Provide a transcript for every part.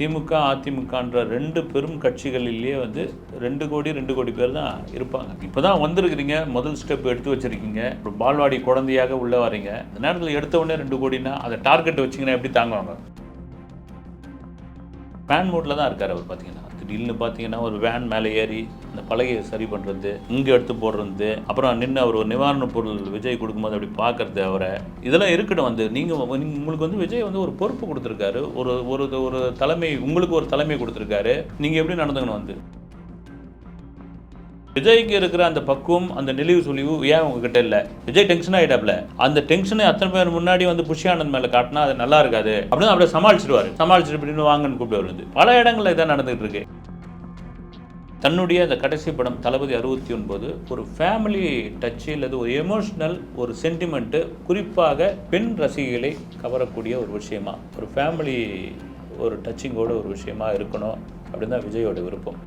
திமுக அதிமுகன்ற ரெண்டு பெரும் கட்சிகளிலேயே வந்து ரெண்டு கோடி ரெண்டு கோடி பேர் தான் இருப்பாங்க. இப்போ தான் வந்திருக்கிறீங்க. முதல் ஸ்டெப் எடுத்து வச்சிருக்கீங்க. ஒரு பால்வாடி குழந்தையாக உள்ளே வரீங்க. இந்த நேரத்தில் எடுத்த உடனே ரெண்டு கோடினா அதை டார்கெட் வச்சிங்கன்னா எப்படி தாங்குவாங்க? பேன் மோட்டில் தான் இருக்கார் அவர் பார்த்தீங்கன்னா திடீர்னு பார்த்தீங்கன்னா ஒரு வேன் மேலே ஏறி அந்த பலகையை சரி பண்ணுறது இங்கே எடுத்து போடுறது அப்புறம் நின்று அவர் ஒரு நிவாரணப் பொருள் விஜய் கொடுக்கும்போது அப்படி பார்க்கறது அவரை. இதெல்லாம் இருக்கட்டும் வந்து. நீங்கள் உங்களுக்கு வந்து விஜய் வந்து ஒரு பொறுப்பு கொடுத்துருக்காரு. ஒரு ஒரு ஒரு தலைமை உங்களுக்கு ஒரு தலைமை கொடுத்துருக்காரு. நீங்கள் எப்படி நடந்துக்கணும் வந்து? விஜய்க்கு இருக்கிற அந்த பக்குவம் அந்த நெளிவு சுழிவு ஏன் உங்ககிட்ட இல்லை? விஜய் டென்ஷன் ஆகிட்டாப்ல அந்த டென்ஷனை அத்தனை பேர் முன்னாடி வந்து புஷி ஆனந்த் மேலே காட்டினா அது நல்லா இருக்காது. அப்படின்னு அப்படியே சமாளிச்சிருவாரு சமாளிச்சிட்டு இப்படின்னு வாங்கன்னு கூப்பிட்டு வருது. பல இடங்களில் இதான் நடந்துகிட்டு இருக்கு. தன்னுடைய அந்த கடைசி படம் தளபதி அறுபத்தி ஒன்பது ஒரு ஃபேமிலி டச்சு அல்லது ஒரு எமோஷ்னல் ஒரு சென்டிமெண்ட்டு குறிப்பாக பெண் ரசிகைகளை கவரக்கூடிய ஒரு விஷயமா? ஒரு ஃபேமிலி ஒரு டச்சிங்கோட ஒரு விஷயமா இருக்கணும் அப்படின்னு தான் விஜயோட விருப்பம்.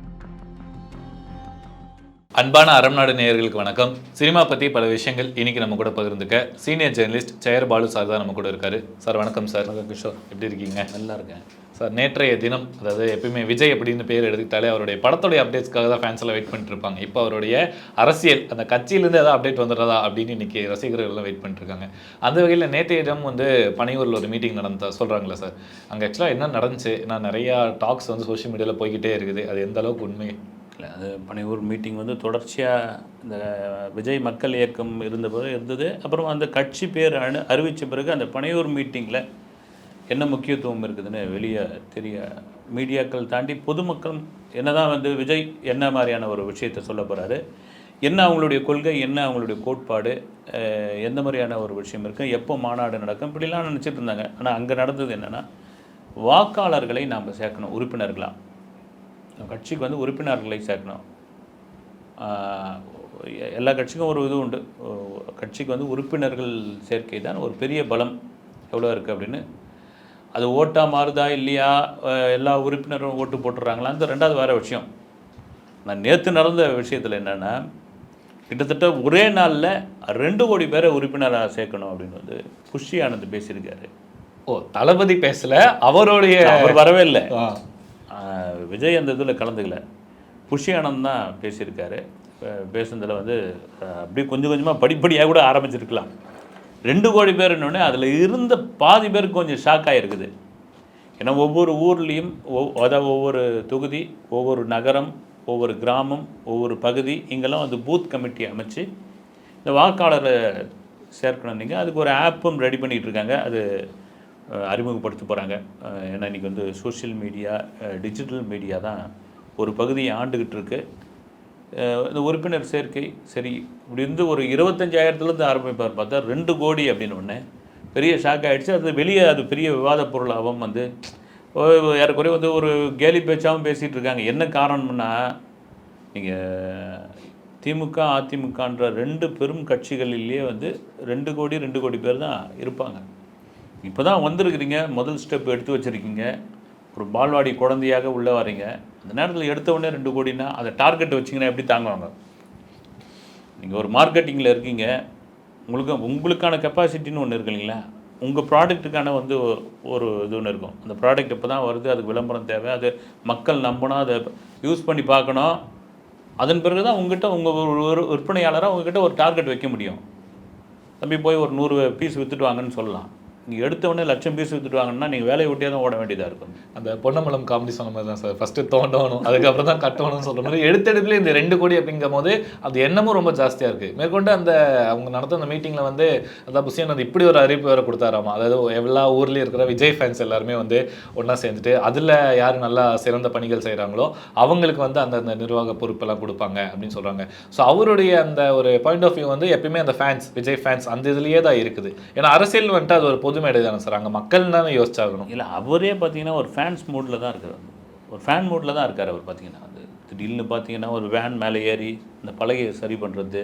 அன்பான அறம் நாடு நேயர்களுக்கு வணக்கம். சினிமா பற்றி பல விஷயங்கள் இன்னைக்கு நம்ம கூட பகிர்ந்துக்க சீனியர் ஜேர்னலிஸ்ட் பாலு சார் தான் நம்ம கூட இருக்காரு. சார் வணக்கம் சார். வணக்கம் கிஷோர். எப்படி இருக்கீங்க? நல்லா இருக்கேன். சார் நேற்றைய தினம் அதாவது எப்பயுமே விஜய் அப்படின்னு பேர் எடுத்துக்கிட்டாலே அவருடைய படத்துடைய அப்டேட்ஸ்க்காக தான் ஃபேன்ஸ் எல்லாம் வெயிட் பண்ணிட்டு இருப்பாங்க இப்போ அவருடைய அரசியல் அந்த கட்சியிலேருந்து ஏதாவது அப்டேட் வந்துடுறதா அப்படின்னு இன்னைக்கு ரசிகர்கள்லாம் வெயிட் பண்ணிட்டு இருக்காங்க அந்த வகையில் நேற்றைய தினம் வந்து பனையூரில் ஒரு மீட்டிங் நடந்தா சொல்கிறாங்களே சார். அங்கே ஆக்சுவலாக என்ன நடந்துச்சு? நான் நிறையா டாக்ஸ் வந்து சோஷியல் மீடியாவில் போய்கிட்டே இருக்குது. அது எந்த அளவுக்கு உண்மை? இல்லை அது பனையூர் மீட்டிங் வந்து தொடர்ச்சியாக இந்த விஜய் மக்கள் இயக்கம் இருந்தபோது இருந்தது. அப்புறம் அந்த கட்சி பேர் அனு அறிவித்த பிறகு அந்த பனையூர் மீட்டிங்கில் என்ன முக்கியத்துவம் இருக்குதுன்னு வெளியே தெரிய மீடியாக்கள் தாண்டி பொதுமக்கள் என்னதான் வந்து விஜய் என்ன மாதிரியான ஒரு விஷயத்தை சொல்ல போகிறாரு என்ன அவங்களுடைய கொள்கை என்ன அவங்களுடைய கோட்பாடு எந்த மாதிரியான ஒரு விஷயம் இருக்குது எப்போ மாநாடு நடக்கும் இப்படிலாம் நினச்சிட்டு இருந்தாங்க. ஆனால் அங்கே நடந்தது என்னென்னா வாக்காளர்களை நாம் சேர்க்கணும் உறுப்பினர்களாக கட்சிக்கு வந்து உறுப்பினர்களை சேர்க்கணும். எல்லா கட்சிக்கும் ஒரு இது உண்டு. கட்சிக்கு வந்து உறுப்பினர்கள் சேர்க்கை தான் ஒரு பெரிய பலம். எவ்வளோ இருக்குது அப்படின்னு அது ஓட்டாக மாறுதா இல்லையா? எல்லா உறுப்பினரும் ஓட்டு போட்டுடுறாங்களான்னு ரெண்டாவது வேறு விஷயம். நான் நேற்று நடந்த விஷயத்தில் என்னென்னா கிட்டத்தட்ட ஒரே நாளில் ரெண்டு கோடி பேரை உறுப்பினராக சேர்க்கணும் அப்படின்னு வந்து புஷி ஆனந்த் பேசியிருக்காரு. ஓ தளபதி பேசல அவருடைய அவர் வரவே இல்லை. விஜய் அந்த இதில் கலந்துக்கல. புஷி ஆனந்த் தான் பேசியிருக்காரு. பேசுனதுல வந்து அப்படியே கொஞ்சம் கொஞ்சமாக படிப்படியாக கூட ஆரம்பிச்சிருக்கலாம். ரெண்டு கோடி பேருன்னொடனே அதில் இருந்த பாதி பேருக்கு கொஞ்சம் ஷாக் ஆகிருக்குது ஏன்னா ஒவ்வொரு ஊர்லேயும் அதாவது ஒவ்வொரு தொகுதி ஒவ்வொரு நகரம் ஒவ்வொரு கிராமம் ஒவ்வொரு பகுதி இங்கெல்லாம் வந்து பூத் கமிட்டி அமைச்சு இந்த வாக்காளரை சேர்க்கணும் நீங்கள் அதுக்கு ஒரு ஆப்பும் ரெடி பண்ணிகிட்டு இருக்காங்க. அது அறிமுகப்படுத்த போகிறாங்க ஏன்னா இன்றைக்கி வந்து சோஷியல் மீடியா டிஜிட்டல் மீடியா தான் ஒரு பகுதியை ஆண்டுகிட்டு இருக்குது இந்த உறுப்பினர் சேர்க்கை சரி இப்படி இருந்து ஒரு இருபத்தஞ்சாயிரத்துலேருந்து ஆரம்பிப்பார். பார்த்தா ரெண்டு கோடி அப்படின்னு ஒன்று பெரிய ஷாக் ஆகிடுச்சு அது வெளியே அது பெரிய விவாத பொருளாகவும் வந்து ஏறக்குறைய வந்து ஒரு கேலி பேச்சாகவும் பேசிகிட்டு இருக்காங்க. என்ன காரணம்னா நீங்கள் திமுக அதிமுகன்ற ரெண்டு பெரும் கட்சிகளிலேயே வந்து ரெண்டு கோடி ரெண்டு கோடி பேர் தான் இருப்பாங்க. இப்போ தான் வந்திருக்கிறீங்க. முதல் ஸ்டெப் எடுத்து வச்சுருக்கீங்க. ஒரு பால்வாடி குழந்தையாக உள்ளே வரீங்க. அந்த நேரத்தில் எடுத்த உடனே ரெண்டு கோடினா அதை டார்கெட் வச்சிங்கன்னா எப்படி தாங்குவாங்க? நீங்கள் ஒரு மார்க்கெட்டிங்கில் இருக்கீங்க உங்களுக்கு உங்களுக்கான கெப்பாசிட்டின்னு ஒன்று இருக்கு இல்லைங்களா? உங்கள் ப்ராடக்ட்டுக்கான வந்து ஒரு இது ஒன்று இருக்கும். அந்த ப்ராடக்ட் இப்போ தான் வருது அதுக்கு விளம்பரம் தேவை அது மக்கள் நம்பணும் அதை யூஸ் பண்ணி பார்க்கணும். அதன் பிறகு தான் உங்ககிட்ட உங்கள் ஒரு ஒரு விற்பனையாளராக உங்ககிட்ட ஒரு டார்கெட் வைக்க முடியும். தம்பி போய் ஒரு நூறு பீஸ் விற்றுட்டு வாங்கன்னு சொல்லலாம். நீங்கள் எடுத்தவொடனே லட்சம் பீஸ் விற்றுட்டு நீங்கள் வேலையை விட்டே தான் ஓட வேண்டியதாக இருக்கும். அந்த பொன்னமலம் காமெடி சொன்ன மாதிரி தான் சார் ஃபஸ்ட்டு தோண்டணும் அதுக்கப்புறம் தான் கட்டணும்னு சொல்கிற மாதிரி எடுத்தெடுப்புல இந்த ரெண்டு கோடி அப்படிங்கும் போது அது எண்ணமும் ரொம்ப ஜாஸ்தியாக இருக்குது மேற்கொண்டு அந்த அவங்க நடத்த அந்த மீட்டிங்கில் வந்து அதான் புசியன் அந்த இப்படி ஒரு அறிவிப்பு வேறு கொடுத்தாராமா. அதாவது எல்லா ஊர்லேயும் இருக்கிற விஜய் ஃபேன்ஸ் எல்லாருமே வந்து ஒன்றா சேர்ந்துட்டு அதில் யார் நல்லா சிறந்த பணிகள் செய்கிறாங்களோ அவங்களுக்கு வந்து அந்த அந்த நிர்வாக பொறுப்பெல்லாம் கொடுப்பாங்க அப்படின்னு சொல்கிறாங்க ஸோ அவருடைய அந்த ஒரு பாயிண்ட் ஆஃப் வியூ வந்து எப்பயுமே அந்த ஃபேன்ஸ் விஜய் ஃபேன்ஸ் அந்த இதுலேயே தான் இருக்குது. ஏன்னா அரசியல் வந்துட்டு அது ஒரு பொது மேடை தானே சார் அங்கே மக்கள் தானே யோசிச்சாகணும். இல்லை அவரே பார்த்தீங்கன்னா ஒரு ஃபேன்ஸ் மூடில் தான் இருக்கிறார் ஒரு ஃபேன் மூடில் தான் இருக்கார் அவர் பார்த்தீங்கன்னா அது திடீர்னு பார்த்தீங்கன்னா ஒரு வேன் மேலே ஏறி இந்த பலகையை சரி பண்ணுறது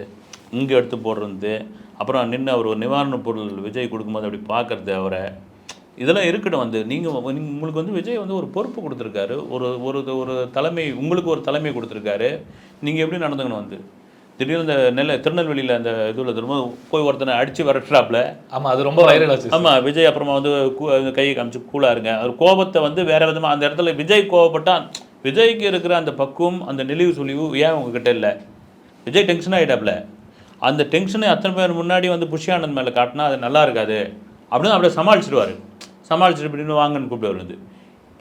இங்கே எடுத்து போடுறது அப்புறம் நின்று அவர் ஒரு நிவாரணப் பொருள் விஜய் கொடுக்கும்போது அப்படி பார்க்குறது அவரை. இதெல்லாம் இருக்கட்டும் வந்து நீங்கள் உங்களுக்கு வந்து விஜய் வந்து ஒரு பொறுப்பு கொடுத்துருக்காரு. ஒரு ஒரு ஒரு தலைமை உங்களுக்கு ஒரு தலைமை கொடுத்துருக்காரு. நீங்கள் எப்படி நடந்துக்கணும் வந்து? திடீர்னு இந்த நெல்லை திருநெல்வேலியில் அந்த இதில் திரும்ப போய் ஒருத்தனை அடித்து வரட்டுறாப்புல. ஆமா அது ரொம்ப வைரல் ஆச்சு. ஆமா விஜய் அப்புறமா வந்து கையை காமிச்சு கூலா இருங்க அவர் கோபத்தை வந்து வேற விதமா அந்த இடத்துல விஜய் கோவப்பட்டா விஜய்க்கு இருக்கிற அந்த பக்குவம் அந்த நெளிவு சுழிவு ஏன் உங்ககிட்ட இல்லை? விஜய் டென்ஷன் ஆகிட்டாப்ல அந்த டென்ஷனை அத்தனை பேர் முன்னாடி வந்து புஷியானந்த் மேலே காட்டினா அது நல்லா இருக்காது. அப்படின்னு அப்படியே சமாளிச்சிடுவார் சமாளிச்சுட்டு இப்படின்னு வாங்கன்னு கூப்பிட்டு வருது.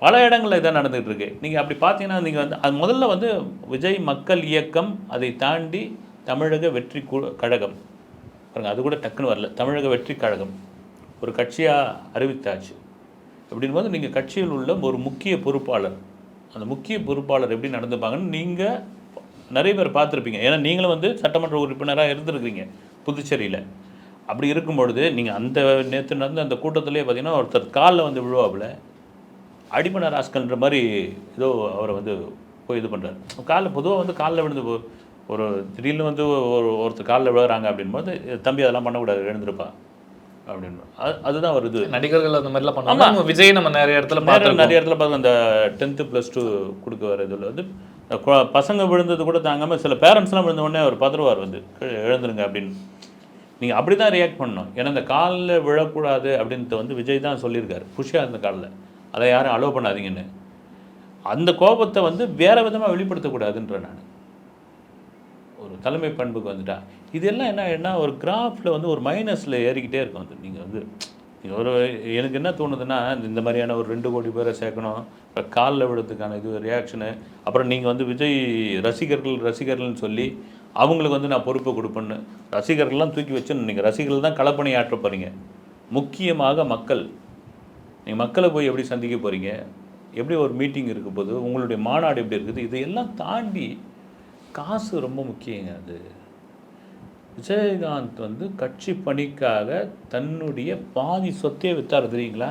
பல இடங்களில் இதான் நடந்துகிட்டு இருக்கு. நீங்கள் அப்படி பார்த்தீங்கன்னா நீங்கள் வந்து அது முதல்ல வந்து விஜய் மக்கள் இயக்கம் அதை தாண்டி தமிழக வெற்றி கழகம். பாருங்க அது கூட டக்குன்னு வரல. தமிழக வெற்றி கழகம். ஒரு கட்சியாக அறிவித்தாச்சு. அப்படின் போது நீங்கள் கட்சியில் உள்ள ஒரு முக்கிய பொறுப்பாளர். அந்த முக்கிய பொறுப்பாளர் எப்படி நடந்துப்பாங்கன்னு நீங்கள் நிறைய பேர் பார்த்துருப்பீங்க. ஏன்னா நீங்களும் வந்து சட்டமன்ற உறுப்பினராக இருந்திருக்கிறீங்க புதுச்சேரியில். அப்படி இருக்கும் பொழுது நீங்கள் அந்த நேற்று நடந்த அந்த கூட்டத்திலே பார்த்தீங்கன்னா ஒருத்தர் காலில் வந்து விழுவாப்புல. அடிமன ராஸ்கல்ன்ற மாதிரி ஏதோ அவரை வந்து போய் இது பண்ணுறாரு காலில் பொதுவாக வந்து காலில் விழுந்து போ- ஒரு திடீர்னு வந்து ஒரு ஒருத்தர் காலில் விழுகிறாங்க அப்படின்போது தம்பி அதெல்லாம் பண்ணக்கூடாது எழுந்திருப்பா. அப்படின்னு. அது அதுதான் ஒரு இது. நடிகர்கள் அந்த மாதிரிலாம் பண்ணுவாங்க. விஜய் நம்ம நிறைய இடத்துல பார்த்துருக்கோம். நிறைய இடத்துல பார்த்து அந்த டென்த்து ப்ளஸ் டூ கொடுக்க வர இதில் வந்து பசங்க விழுந்தது கூட தாங்காமல் சில பேரண்ட்ஸ்லாம் விழுந்த உடனே அவர் பதறுவார் வந்து "கீழே எழுந்துருங்க அப்படின்னு. நீங்கள் அப்படி தான் ரியாக்ட் பண்ணணும். ஏன்னா இந்த காலில் விழக்கூடாது அப்படின்ட்டு வந்து விஜய் தான் சொல்லியிருக்காரு. புஷ்யா அந்த காலில். அதை யாரும் அலோவ் பண்ணாதீங்கன்னு. அந்த கோபத்தை வந்து வேற விதமாக வெளிப்படுத்தக்கூடாதுன்ற நான். ஒரு தலைமை பண்புக்கு வந்துட்டா. இதெல்லாம் என்ன என்ன ஒரு கிராஃபில் வந்து ஒரு மைனஸில் ஏறிக்கிட்டே இருக்கும் அது. நீங்கள் வந்து ஒரு எனக்கு என்ன தோணுதுன்னா இந்த மாதிரியான ஒரு ரெண்டு கோடி பேரை சேர்க்கணும். இப்போ காலில் விடுறதுக்கான இது ரியாக்ஷனு அப்புறம் நீங்கள் வந்து விஜய் ரசிகர்கள் ரசிகர்கள்னு சொல்லி அவங்களுக்கு வந்து நான் பொறுப்பை கொடுப்பேன்னு. ரசிகர்கள்லாம் தூக்கி வச்சு நீங்கள் ரசிகர்கள் தான் களப்பணி ஆற்ற போகிறீங்க முக்கியமாக மக்கள். நீங்கள் மக்களை போய் எப்படி சந்திக்க போகிறீங்க எப்படி ஒரு மீட்டிங் இருக்க போது உங்களுடைய மாநாடு எப்படி இருக்குது? இதையெல்லாம் தாண்டி காசு ரொம்ப முக்கியங்க அது. விஜயகாந்த் வந்து கட்சி பணிக்காக தன்னுடைய பாதி சொத்தையே வித்தார் தெரியுங்களா?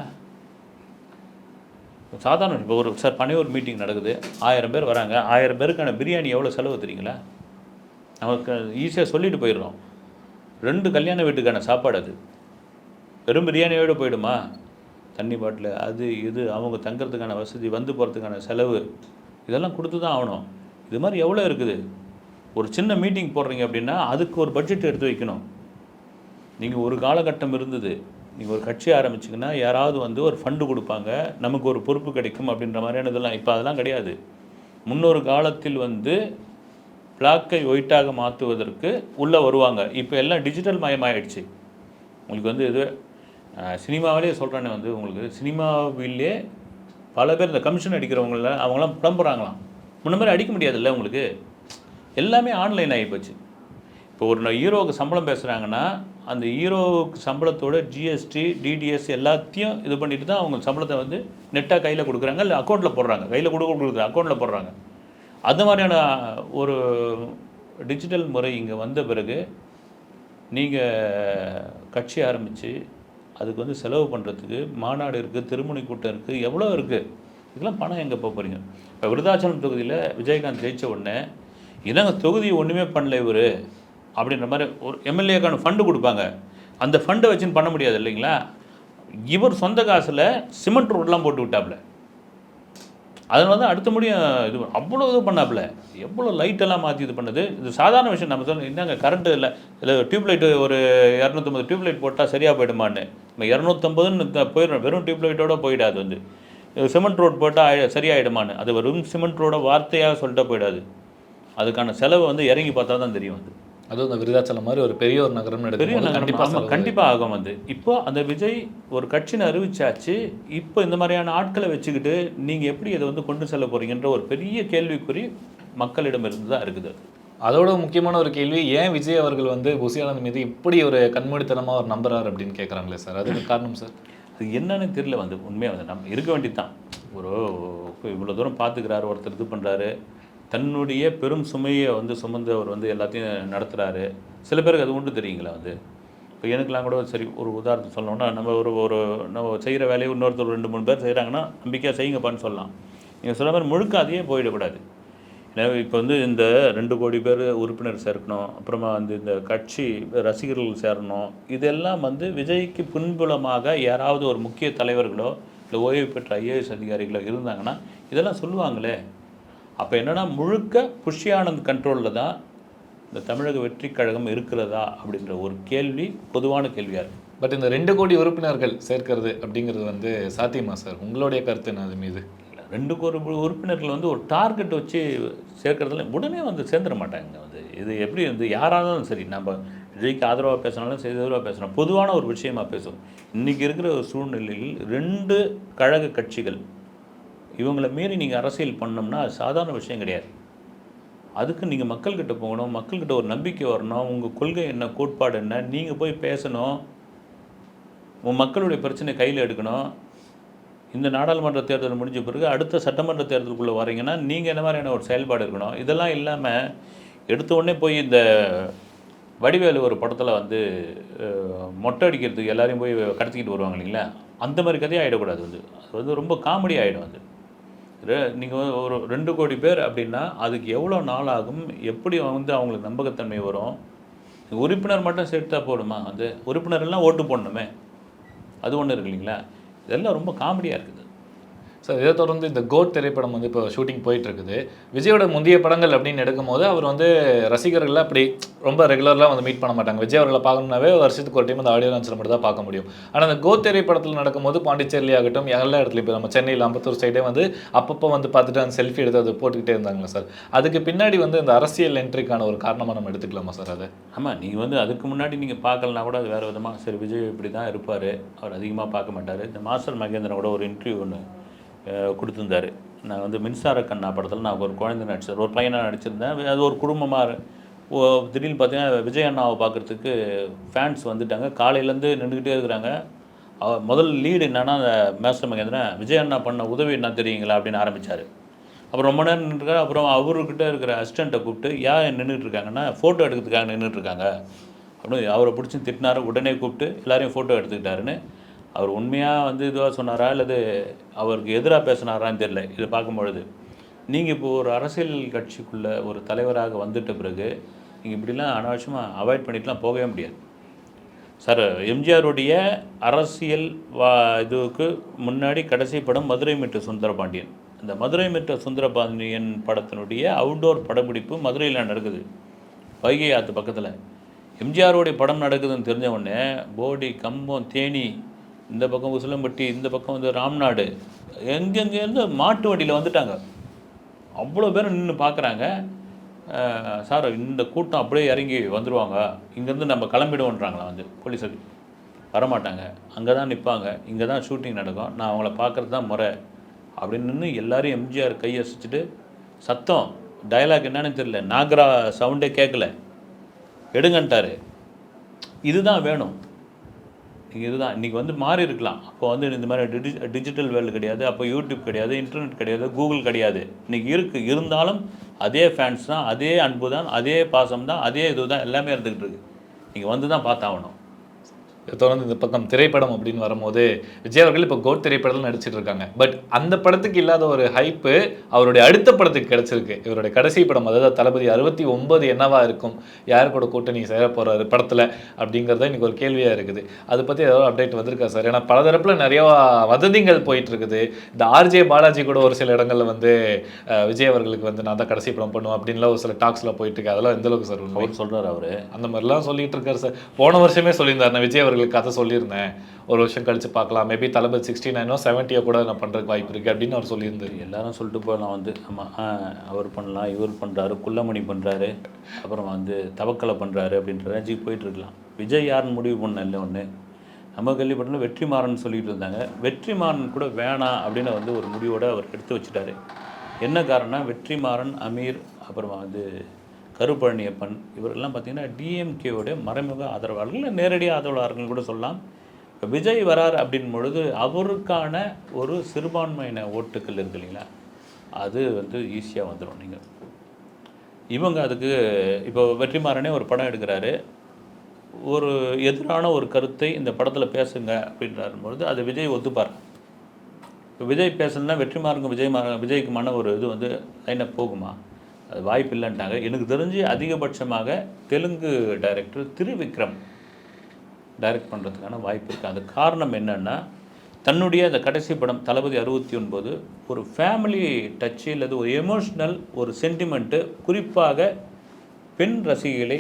சாதாரண இப்போ ஒரு சார் பனையூர் மீட்டிங் நடக்குது ஆயிரம் பேர் வராங்க ஆயிரம் பேருக்கான பிரியாணி எவ்வளோ செலவு தெரியுங்களா? நமக்கு ஈஸியாக சொல்லிட்டு போயிடுறோம். ரெண்டு கல்யாண வீட்டுக்கான சாப்பாடு அது. வெறும் பிரியாணியோடு போயிடுமா? தண்ணி பாட்டில் அது இது அவங்க தங்குறதுக்கான வசதி வந்து போகிறதுக்கான செலவு இதெல்லாம் கொடுத்து தான் ஆகணும். இது மாதிரி எவ்வளோ இருக்குது? ஒரு சின்ன மீட்டிங் போடுறீங்க அப்படின்னா அதுக்கு ஒரு பட்ஜெட் எடுத்து வைக்கணும். நீங்கள் ஒரு காலகட்டம் இருந்தது. நீங்கள் ஒரு கட்சி ஆரம்பிச்சிங்கன்னா யாராவது வந்து ஒரு ஃபண்டு கொடுப்பாங்க. நமக்கு ஒரு பொறுப்பு கிடைக்கும் அப்படின்ற மாதிரியான இதெல்லாம் இப்போ அதெல்லாம் கிடையாது. முன்னொரு காலத்தில் வந்து பிளாக்கை ஒயிட்டாக மாற்றுவதற்கு உள்ளே வருவாங்க. இப்போ எல்லாம் டிஜிட்டல் மயமாயிடுச்சு. உங்களுக்கு வந்து இது சினிமாவிலே சொல்கிறேன்னே வந்து உங்களுக்கு சினிமாவிலே பல பேர் இந்த கமிஷன் அடிக்கிறவங்கள அவங்களாம் புலம்புறாங்களாம். முன்ன மாதிரி அடிக்க முடியாதுல்ல உங்களுக்கு? எல்லாமே ஆன்லைன் ஆகிப்போச்சு இப்போ ஒரு ஹீரோவுக்கு சம்பளம் பேசுகிறாங்கன்னா அந்த ஹீரோவுக்கு சம்பளத்தோட ஜிஎஸ்டி டிடிஎஸ் எல்லாத்தையும் இது பண்ணிட்டு தான் அவங்க சம்பளத்தை வந்து நெட்டாக கையில் கொடுக்குறாங்க இல்லை அக்கௌண்ட்டில் போடுறாங்க. கையில் கொடுக்க கொடுக்குறது அக்கௌண்ட்டில் போடுறாங்க. அது மாதிரியான ஒரு டிஜிட்டல் முறை இங்கே வந்த பிறகு நீங்கள் கட்சி ஆரம்பித்து அதுக்கு வந்து செலவு பண்ணுறதுக்கு மாநாடு இருக்குது திருமணி கூட்டம் இருக்குது எவ்வளோ இருக்குது இதெல்லாம் பணம் எங்கே போக போகிறீங்க இப்போ விருதாச்சலம் தொகுதியில் விஜயகாந்த் ஜெயிச்ச உடனே என்னங்க தொகுதி ஒன்றுமே பண்ணல இவர்? அப்படின்ற மாதிரி ஒரு எம்எல்ஏக்கான ஃபண்டு கொடுப்பாங்க. அந்த ஃபண்டை வச்சுன்னு பண்ண முடியாது இல்லைங்களா? இவர் சொந்த காசில் சிமெண்ட் ரோடெலாம் போட்டு விட்டாப்புல அதனால தான் அடுத்த முடியும் இது அவ்வளோ இது பண்ணாப்புல எவ்வளோ லைட்டெல்லாம் மாற்றி இது பண்ணது? இது சாதாரண விஷயம். நம்ம சொல்லணும் என்னங்க கரண்ட்டு இல்லை. இல்லை டியூப்லைட்டு ஒரு இரநூத்தம்பது டியூப்லைட் போட்டால் சரியாக போயிடுமான்னு. நம்ம இரநூத்தம்பதுன்னு போயிடும் வெறும் டியூப்லைட்டோடு போயிடாது வந்து. சிமெண்ட் ரோட் போட்டால் சரியாயிடுமான்னு. அது வெறும் சிமெண்ட் ரோட வார்த்தையாக சொல்லிட்டு போயிடாது. அதுக்கான செலவு வந்து இறங்கி பார்த்தா தான் தெரியும் அது. அதுவும் இந்த விருதாச்சலம் மாதிரி ஒரு பெரிய ஒரு நகரம் பெரிய எடுக்கும் நகரம். கண்டிப்பா ஆமாம் கண்டிப்பாக ஆகும் வந்து இப்போ அந்த விஜய் ஒரு கட்சின்னு அறிவிச்சாச்சு. இப்போ இந்த மாதிரியான ஆட்களை வச்சுக்கிட்டு நீங்கள் எப்படி இதை வந்து கொண்டு செல்ல போறீங்கன்ற ஒரு பெரிய கேள்விக்குறி மக்களிடம் இருந்து தான் இருக்குது அது. அதோட முக்கியமான ஒரு கேள்வி ஏன் விஜய் அவர்கள் வந்து புசியானந்த் மீது இப்படி ஒரு கண்மூடித்தனமா ஒரு நம்புறாரு அப்படின்னு கேட்குறாங்களே சார்? அதுக்கு காரணம் சார்? அது என்னன்னு தெரியல வந்து உண்மையாக வந்து. நம்ம இருக்க வேண்டியது தான் ஒரு இவ்வளோ தூரம் பார்த்துக்கிறாரு ஒருத்தர் இது பண்ணுறாரு தன்னுடைய பெரும் சுமையை வந்து சுமந்து அவர் வந்து எல்லாத்தையும் நடத்துகிறாரு சில பேருக்கு அது உண்டு தெரியுங்களா வந்து? இப்போ எனக்குலாம் கூட சரி ஒரு உதாரணம் சொல்லணும்னா நம்ம ஒரு ஒரு நம்ம செய்கிற வேலையை இன்னொருத்தர் ரெண்டு மூணு பேர் செய்கிறாங்கன்னா நம்பிக்கையாக செய்யுங்கப்பான்னு சொல்லலாம். நீங்கள் சொன்ன மாதிரி முழுக்க அதையே போயிடக்கூடாது. இப்போ வந்து இந்த ரெண்டு கோடி பேர் உறுப்பினர் சேர்க்கணும் அப்புறமா வந்து இந்த கட்சி ரசிகர்கள் சேரணும் இதெல்லாம் வந்து விஜய்க்கு பின்புலமாக யாராவது ஒரு முக்கிய தலைவர்களோ இல்லை ஓய்வு பெற்ற ஐஏஎஸ் அதிகாரிகளோ இருந்தாங்கன்னா இதெல்லாம் சொல்லுவாங்களே. அப்போ என்னன்னா முழுக்க புஷ்யானந்த் கண்ட்ரோலில் தான் இந்த தமிழக வெற்றி கழகம் இருக்கிறதா அப்படின்ற ஒரு கேள்வி பொதுவான கேள்வியாக இருக்குது பட் இந்த ரெண்டு கோடி உறுப்பினர்கள் சேர்க்கிறது அப்படிங்கிறது வந்து சாத்தியமா சார்? உங்களுடைய கருத்து என்ன அது மீது? ரெண்டுக்கு ஒரு உறுப்பினர்கள் வந்து ஒரு டார்கெட் வச்சு சேர்க்கறதுல உடனே வந்து சேர்ந்துட மாட்டாங்க. வந்து இது எப்படி வந்து யாராலும் சரி நம்ம விஜய்க்கு ஆதரவாக பேசினாலும் சரி எதிராக பேசணும் பொதுவான ஒரு விஷயமா பேசும் இன்றைக்கி இருக்கிற ஒரு சூழ்நிலையில் ரெண்டு கழக கட்சிகள் இவங்களை மீறி நீங்கள் அரசியல் பண்ணோம்னா அது சாதாரண விஷயம் கிடையாது. அதுக்கு நீங்கள் மக்கள்கிட்ட போகணும் மக்கள்கிட்ட ஒரு நம்பிக்கை வரணும் உங்கள் கொள்கை என்ன கோட்பாடு என்ன நீங்கள் போய் பேசணும் உன் மக்களுடைய பிரச்சனை கையில் எடுக்கணும் இந்த நாடாளுமன்ற தேர்தல் முடிஞ்ச பிறகு அடுத்த சட்டமன்ற தேர்தலுக்குள்ளே வரீங்கன்னா நீங்கள் என்ன மாதிரியான ஒரு செயல்பாடு இருக்கணும்? இதெல்லாம் இல்லாமல் எடுத்த உடனே போய் இந்த வடிவேலு ஒரு படத்தில் வந்து மொட்டை அடிக்கிறதுக்கு எல்லாரையும் போய் கடத்திக்கிட்டு வருவாங்க இல்லைங்களா? அந்த மாதிரி கதையாக ஆகிடக்கூடாது வந்து. அது வந்து ரொம்ப காமெடி ஆகிடும் அது. நீங்கள் ஒரு ரெண்டு கோடி பேர் அப்படின்னா அதுக்கு எவ்வளோ நாள் ஆகும்? எப்படி வந்து அவங்களுக்கு நம்பகத்தன்மை வரும்? உறுப்பினர் மட்டும் சேர்த்தா போடுமா வந்து உறுப்பினர்லாம் ஓட்டு போடணுமே. அது ஒன்று இருக்கு இல்லைங்களா? இதெல்லாம் ரொம்ப காமெடியாக இருக்குது. சார் இதை தொடர்ந்து இந்த கோட் திரைப்படம் வந்து இப்போ ஷூட்டிங் போயிட்டு இருக்குது விஜயோட முந்தைய படங்கள் அப்படின்னு எடுக்கும்போது அவர் வந்து ரசிகர்களை அப்படி ரொம்ப ரெகுலராக வந்து மீட் பண்ண மாட்டாங்க. விஜய் அவர்களை பார்க்கணும்னாவே வருஷத்துக்கு ஒரு டைம் அந்த ஆடியோ லான்ச்சில் மட்டும் தான் பார்க்க முடியும். ஆனால் அந்த கோத் திரைப்படத்தில் நடக்கும்போது பாண்டிச்சேரி ஆகட்டும் எல்லா இடத்துலையும் இப்போ நம்ம சென்னையில் அம்பத்தூர் சைடே வந்து அப்பப்போ வந்து பார்த்துட்டு அந்த செல்ஃபி எடுத்து அதை போட்டுக்கிட்டே இருந்தாங்களா சார்? அதுக்கு பின்னாடி வந்து இந்த அரசியல் என்ட்ரிக்கான ஒரு காரணமாக நம்ம எடுத்துக்கலாமா சார் அதை? ஆமாம் நீங்கள் வந்து அதுக்கு முன்னாடி நீங்கள் பார்க்கலனா கூட அது வேறு விதமாக சரி விஜய் இப்படி தான் இருப்பார். அவர் அதிகமாக பார்க்க மாட்டார். இந்த மாஸ்டர் மகேந்திரன் கூட ஒரு இன்டர்வியூ ஒன்று கொடுத்துருந்தாரு. நான் வந்து மின்சார கண்ணா படத்தில் நான் ஒரு குழந்தை நடிச்சேன் ஒரு பையனாக நடிச்சிருந்தேன். அது ஒரு குடும்பமாக ஓ திடீர்னு பார்த்தீங்கன்னா விஜய் அண்ணாவை பார்க்குறதுக்கு ஃபேன்ஸ் வந்துட்டாங்க. காலையிலேருந்து நின்றுக்கிட்டே இருக்கிறாங்க. அவ முதல் லீடு என்னென்னா அந்த மேஸ்டர் மகேந்திரன் விஜய் அண்ணா பண்ண உதவி என்ன தெரியுங்களா? அப்படின்னு ஆரம்பித்தார் அப்புறம் ரொம்ப நேரம் நின்றுருக்காரு அப்புறம் அவர்கிட்ட இருக்கிற அசிஸ்டண்ட்டை கூப்பிட்டு ஏன் நின்றுட்டு இருக்காங்கன்னா ஃபோட்டோ எடுக்கிறதுக்காக நின்றுட்டு இருக்காங்க. அப்படின்னு அவரை பிடிச்சி திட்டினார். உடனே கூப்பிட்டு எல்லாரையும் ஃபோட்டோ எடுத்துக்கிட்டாருன்னு அவர் உண்மையாக வந்து இதுவாக சொன்னாரா? அல்லது அவருக்கு எதிராக பேசினாரான்னு தெரியல. இதை பார்க்கும்பொழுது நீங்கள் இப்போ ஒரு அரசியல் கட்சிக்குள்ளே ஒரு தலைவராக வந்துட்ட பிறகு நீங்கள் இப்படிலாம் அனாவசியமாக அவாய்ட் பண்ணிட்டுலாம் போகவே முடியாது. சார் எம்ஜிஆருடைய அரசியல் வா இதுக்கு முன்னாடி கடைசி படம் மதுரை மீட்டு சுந்தரபாண்டியன். அந்த மதுரை மீட்ட சுந்தரபாண்டியன் படத்தினுடைய அவுட்டோர் படப்பிடிப்பு மதுரையில் நடக்குது. வைகை ஆற்று பக்கத்தில். எம்ஜிஆருடைய படம் நடக்குதுன்னு தெரிஞ்ச உடனே போடி கம்பம் தேனி இந்த பக்கம் உசிலம்பட்டி இந்த பக்கம் வந்து ராம்நாடு. எங்கெங்கேருந்து மாட்டு வண்டியில் வந்துட்டாங்க. அவ்வளோ பேர் நின்று பார்க்குறாங்க சார் இந்த கூட்டம் அப்படியே இறங்கி வந்துடுவாங்க இங்கேருந்து நம்ம கிளம்பிடுவோன்றாங்களா வந்து போலீஸ் வரமாட்டாங்க. அங்கே தான் நிற்பாங்க இங்கே தான் ஷூட்டிங் நடக்கும். நான் அவங்கள பார்க்குறது தான் முறை. அப்படின்னு நின்று எம்ஜிஆர் எம்ஜிஆர் கையசிச்சுட்டு சத்தம் டயலாக் என்னன்னு தெரியல. நாகரா சவுண்டே கேட்கல. எடுங்கன்ட்டாரு. இதுதான் வேணும். இதுதான். இன்றைக்கி வந்து மாறி இருக்கலாம். அப்போ வந்து இந்த மாதிரி டிஜி டிஜிட்டல் வேர்ல்டு கிடையாது. அப்போ யூடியூப் கிடையாது. இன்டர்நெட் கிடையாது. கூகுள் கிடையாது. இன்றைக்கி இருக்குது இருந்தாலும் அதே ஃபேன்ஸ் தான் அதே அன்பு தான் அதே பாசம் தான் அதே இது தான் எல்லாமே இருந்துக்கிட்டு இருக்கு. நீங்கள் வந்து தான் பார்த்தாகணும். தொடர்ந்து இந்த பக்கம் திரைப்படம் அப்படின்னு வரும்போது விஜய் அவர்கள் இப்போ கோட் திரைப்படத்தில் நடிச்சிட்டு இருக்காங்க. பட் அந்த படத்துக்கு இல்லாத ஒரு ஹைப்பு அவருடைய அடுத்த படத்துக்கு கிடைச்சிருக்கு. இவருடைய கடைசி படம் அதாவது தளபதி அறுபத்தி ஒன்பது என்னவா இருக்கும் யார் கூட கூட்டணி சேர போறாரு படத்தில் அப்படிங்கிறத இன்னைக்கு ஒரு கேள்வியாக இருக்குது. அதை பற்றி ஏதாவது அப்டேட் வந்திருக்கா சார் ஏன்னா பல தரப்புல நிறைய வதந்திகள் போயிட்டு இருக்குது. இந்த ஆர்ஜே பாலாஜி கூட ஒரு சில இடங்கள்ல வந்து விஜய் அவர்களுக்கு வந்து நான் தான் கடைசி படம் பண்ணுவேன் அப்படின்லாம் ஒரு சில டாக்ஸ்ல போயிட்டு இருக்கு. அதெல்லாம் எந்த அளவுக்கு சார் சொல்கிறார் அவர். அந்த மாதிரிலாம் சொல்லிட்டு இருக்காரு சார் போன வருஷமே சொல்லியிருந்தார் விஜய் அவர்களுக்கு கதை சொல்லியிருந்தேன். ஒரு வருஷம் கழிச்சு பார்க்கலாம். மேபி தளபதி சிக்ஸ்டி நைனோ செவன்ட்டியோ கூட நான் பண்ணுறதுக்கு வாய்ப்பு இருக்குது அப்படின்னு அவர் சொல்லியிருந்தார். எல்லாரும் சொல்லிட்டு போகலாம் வந்து. ஆமாம் அவர் பண்ணலாம் இவர் பண்ணுறாரு குள்ளமணி பண்ணுறாரு அப்புறம் வந்து தவக்கலை பண்ணுறாரு அப்படின்ற ரேஞ்சுக்கு போயிட்டுருக்கலாம் விஜய் யாருன்னு முடிவு பண்ண இல்லை ஒன்று நம்ம கேள்விப்பட்டோம் வெற்றிமாறன் சொல்லிட்டு இருந்தாங்க. வெற்றிமாறன் கூட வேணாம் அப்படின்னு வந்து ஒரு முடிவோடு அவர் எடுத்து வச்சுட்டாரு. என்ன காரணம்னா வெற்றிமாறன் அமீர் அப்புறமா வந்து கருப்பழனியப்பன் இவரெல்லாம் பார்த்தீங்கன்னா டிஎம்கேவுடைய மறைமுக ஆதரவாளர்கள் இல்லை நேரடி ஆதரவாளர்கள் கூட சொல்லலாம். இப்போ விஜய் வரார் அப்படின் பொழுது அவருக்கான ஒரு சிறுபான்மையின ஓட்டுக்கள் இருக்கு இல்லைங்களா? அது வந்து ஈஸியாக வந்துடும் நீங்கள் இவங்க அதுக்கு இப்போ வெற்றிமாறனே ஒரு படம் எடுக்கிறாரு. ஒரு எதிரான ஒரு கருத்தை இந்த படத்தில் பேசுங்க அப்படின்றாரு பொழுது அது விஜய் ஒத்துப்பார். இப்போ விஜய் பேசணுன்னா வெற்றிமாறனுக்கு விஜய் மா விஜய்க்குமான ஒரு இது வந்து லைனாக போகுமா? அது வாய்ப்பு இல்லைன்ட்டாங்க. எனக்கு தெரிஞ்சு அதிகபட்சமாக தெலுங்கு டைரக்டர் திருவிக்ரம் டைரக்ட் பண்ணுறதுக்கான வாய்ப்பு இருக்குது அது காரணம் என்னென்னா தன்னுடைய அந்த கடைசி படம் தளபதி அறுபத்தி ஒன்பது ஒரு ஃபேமிலி டச்சு அல்லது ஒரு எமோஷ்னல் ஒரு சென்டிமெண்ட்டு குறிப்பாக பெண் ரசிகளை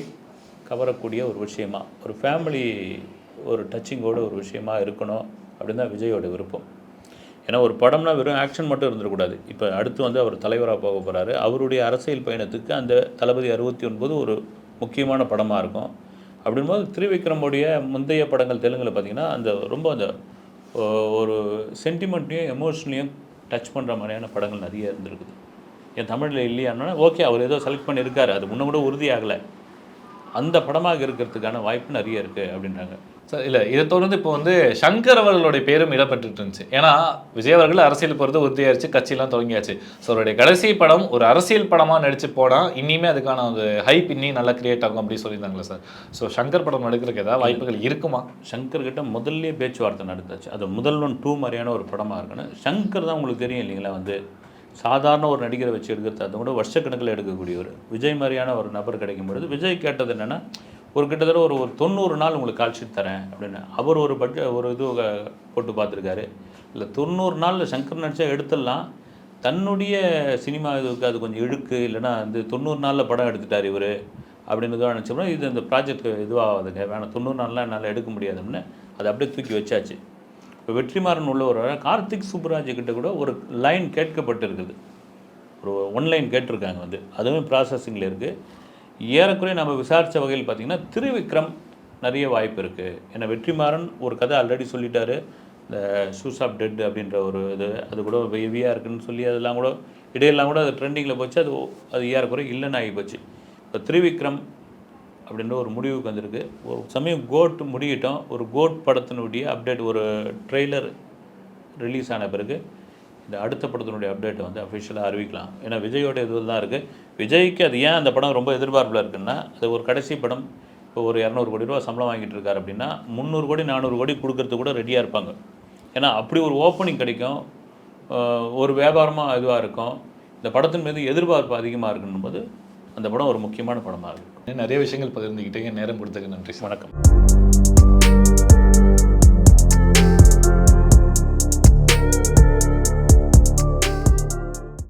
கவரக்கூடிய ஒரு விஷயமா ஒரு ஃபேமிலி ஒரு டச்சிங்கோட ஒரு விஷயமா இருக்கணும் அப்படின்னு தான் விஜயோட விருப்பம். ஏன்னா ஒரு படம்னா வெறும் ஆக்ஷன் மட்டும் இருந்துடக்கூடாது. இப்போ அடுத்து வந்து அவர் தலைவராக போக போகிறாரு அவருடைய அரசியல் பயணத்துக்கு அந்த தளபதி அறுபத்தி ஒன்பது ஒரு முக்கியமான படமாக இருக்கும். அப்படின்போது திருவிக்ரமுடைய முந்தைய படங்கள் தெலுங்கில் பார்த்தீங்கன்னா அந்த ரொம்ப அந்த ஒரு சென்டிமெண்ட்லையும் எமோஷன்லையும் டச் பண்ணுற மாதிரியான படங்கள் நிறைய இருந்திருக்குது. என் தமிழில் இல்லையானா ஓகே அவர் ஏதோ செலக்ட் பண்ணியிருக்காரு. அது முன்ன கூட உறுதியாகலை. அந்த படமாக இருக்கிறதுக்கான வாய்ப்பு நிறைய இருக்குது அப்படின்றாங்க. சார் இல்லை இதை தொடர்ந்து இப்போ வந்து சங்கர் அவர்களுடைய பேரும் இடப்பட்டு இருந்துச்சு. ஏன்னா விஜய் அவர்கள் அரசியல் போகிறது உறுதியாயிருச்சு கட்சியெல்லாம் தொடங்கியாச்சு. ஸோ அவருடைய கடைசி படம் ஒரு அரசியல் படமாக நடித்து போனால் இனிமே அதுக்கான ஒரு ஹைப் இன்னும் நல்லா கிரியேட் ஆகும் அப்படின்னு சொல்லியிருந்தாங்களே சார். ஸோ சங்கர் படம் நடக்கிறதுக்கு ஏதாவது வாய்ப்புகள் இருக்குமா? சங்கர் கிட்ட முதல்ல பேச்சுவார்த்தை நடந்தாச்சு. அது முதல்வன் டூ மாதிரியான ஒரு படமாக இருக்குன்னு சங்கர் தான் உங்களுக்கு தெரியும் இல்லைங்களா வந்து சாதாரண ஒரு நடிகரை வச்சு எடுக்கிறது அதை கூட வருஷக்கணக்கில் எடுக்கக்கூடியவர் விஜய் மாதிரியான ஒரு நபர் கிடைக்கும் பொழுது விஜய் கேட்டது என்னென்னா ஒரு கிட்டத்தட்ட ஒரு ஒரு தொண்ணூறு நாள் உங்களுக்கு கால்ஷீட் தரேன் அப்படின்னு. அவர் ஒரு பட்ஜெட் ஒரு இது போட்டு பார்த்துருக்காரு. இல்லை தொண்ணூறு நாளில் சங்கர் நடிச்சா எடுத்துடலாம். தன்னுடைய சினிமா இதுக்கு அது கொஞ்சம் இழுக்கு இல்லைன்னா இந்த தொண்ணூறு நாளில் படம் எடுத்துட்டார் இவர் அப்படின்னு தான் நினச்சோம்னா இது இந்த ப்ராஜெக்ட் இதுவாகாதுங்க. வேணாம் தொண்ணூறு நாள்லாம் என்னால் எடுக்க முடியாதுன்னு அதை அப்படியே தூக்கி வச்சாச்சு. இப்போ வெற்றிமாறன் உள்ளவர் கார்த்திக் சுப்புராஜ் கிட்ட கூட ஒரு லைன் கேட்கப்பட்டிருக்குது. ஒரு ஒன் லைன் கேட்டிருக்காங்க வந்து. அதுவும் ப்ராசஸிங்கில் இருக்குது ஏறக்குறைய நம்ம விசாரித்த வகையில் பார்த்திங்கன்னா திருவிக்ரம் நிறைய வாய்ப்பு இருக்குது ஏன்னா வெற்றிமாறன் ஒரு கதை ஆல்ரெடி சொல்லிட்டாரு. இந்த ஷூஸ் ஆஃப் டெட் அப்படின்ற ஒரு இது அது கூட ஹெவியாக இருக்குன்னு சொல்லி அதெல்லாம் கூட இடையெல்லாம் கூட அது ட்ரெண்டிங்கில் போச்சு. அது அது ஏறக்குறைய இல்லைன்னு ஆகி போச்சு. இப்போ திருவிக்ரம் அப்படின்ற ஒரு முடிவுக்கு வந்திருக்கு. ஒரு சமயம் கோட் முடியிட்டோம். ஒரு கோட் படத்தினுடைய அப்டேட் ஒரு ட்ரெய்லர் ரிலீஸ் ஆன பிறகு இந்த அடுத்த படத்தினுடைய அப்டேட்டை வந்து அஃபிஷியலாக அறிவிக்கலாம். ஏன்னா விஜயோட இது தான் இருக்குது விஜய்க்கு அது ஏன் அந்த படம் ரொம்ப எதிர்பார்ப்பில் இருக்குன்னா அது ஒரு கடைசி படம். இப்போ ஒரு இரநூறு கோடி ரூபா சம்பளம் வாங்கிட்டு இருக்கார் அப்படின்னா முந்நூறு கோடி நானூறு கோடி கொடுக்கறது கூட ரெடியாக இருப்பாங்க. ஏன்னா அப்படி ஒரு ஓப்பனிங் கிடைக்கும். ஒரு வியாபாரமாக இதுவாக இருக்கும். இந்த படத்தின் மீது எதிர்பார்ப்பு அதிகமாக இருக்குன்னும் போது அந்த படம் ஒரு முக்கியமான படமாக இருக்கும். நிறைய விஷயங்கள் பகிர்ந்துக்கிட்டீங்க. நேரம் கொடுத்ததுக்கு நன்றி. வணக்கம்.